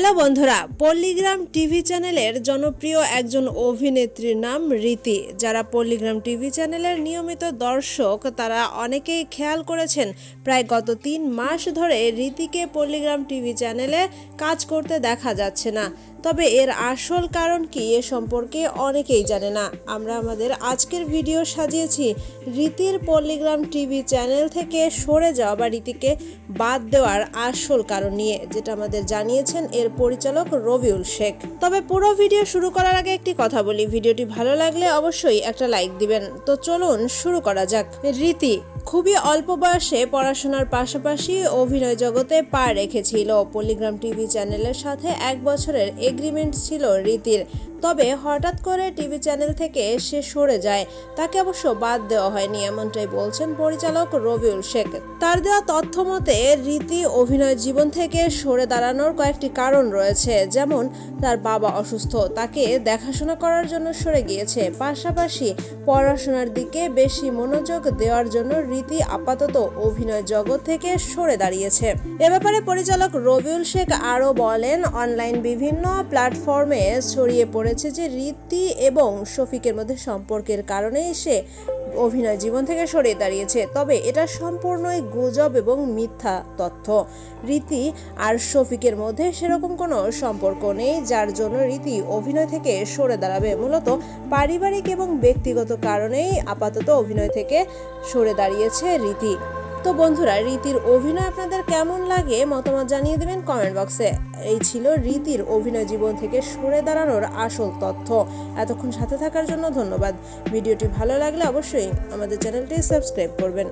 Hello বন্ধুরা, পল্লীগ্রাম TV চ্যানেলের জনপ্রিয় একজন অভিনেত্রীর নাম রীতি। যারা পল্লীগ্রাম টিভি চ্যানেলের নিয়মিত দর্শক, তারা অনেকেই খেয়াল করেছেন, প্রায় গত তিন মাস ধরে রীতিকে পল্লীগ্রাম টিভি চ্যানেলে কাজ করতে দেখা যাচ্ছে না। তবে এর আসল কারণ কি এ সম্পর্কে অনেকেই জানে না। আমরা আমাদের আজকের ভিডিও সাজিয়েছি রীতির পল্লীগ্রাম টিভি চ্যানেল থেকে সরে যাওয়া বা রীতিকে বাদ দেওয়ার আসল কারণ নিয়ে, যেটা আমাদের জানিয়েছেন এর পরিচালক রবিউল শেখ। তবে পুরো ভিডিও শুরু করার আগে একটি কথা বলি। ভিডিওটি ভালো লাগলে অবশ্যই একটা লাইক দিবেন। তো চলুন শুরু করা যাক। রীতি, খুবই অল্প বয়সে পড়াশোনার পাশাপাশি অভিনয় জগতে পা রেখেছিল। পলিগ্রাম টিভি চ্যানেলের সাথে এক বছরের এগ্রিমেন্ট ছিল রীতির। তবে হঠাৎ করে টিভি চ্যানেল থেকে সে সরে যায়। তাকে অবশ্য বাদ দেওয়া হয়নি, এমনটাই বলছেন পরিচালক রবিউল শেখ। তার দেওয়া তথ্য মতে, রীতি অভিনয় জীবন থেকে সরে দাঁড়ানোর কয়েকটি কারণ রয়েছে, যেমন তার বাবা অসুস্থ, তাকে দেখাশোনা করার জন্য সরে গিয়েছে, পাশাপাশি পড়াশোনার দিকে বেশি মনোযোগ দেওয়ার জন্য রীতি আপাতত অভিনয় জগৎ থেকে সরে দাঁড়িয়েছে। এ ব্যাপারে পরিচালক রবিউল শেখ আরও বলেন, অনলাইন বিভিন্ন প্ল্যাটফর্মে ছড়িয়ে পড়েছে যে রীতি এবং শফিকের মধ্যে সম্পর্কের কারণেই সে অভিনয় জীবন থেকে সরে দাঁড়িয়েছে। তবে এটা সম্পূর্ণই গুজব এবং মিথ্যা তথ্য। রীতি আর শফিকের মধ্যে সেরকম কোনো সম্পর্ক নেই, যার জন্য রীতি অভিনয় থেকে সরে দাঁড়াবে। মূলত পারিবারিক এবং ব্যক্তিগত কারণেই আপাতত অভিনয় থেকে সরে দাঁড়িয়েছে রীতি। তো বন্ধুরা, রীতির অভিনয় আপনাদের কেমন লাগে মতামত জানিয়ে দেবেন কমেন্ট বক্সে। এই ছিল রীতির অভিনয় জীবন থেকে সরে দাঁড়ানোর আসল তথ্য। এতক্ষণ সাথে থাকার জন্য ধন্যবাদ। ভিডিওটি ভালো লাগলে অবশ্যই আমাদের চ্যানেলটি সাবস্ক্রাইব করবেন।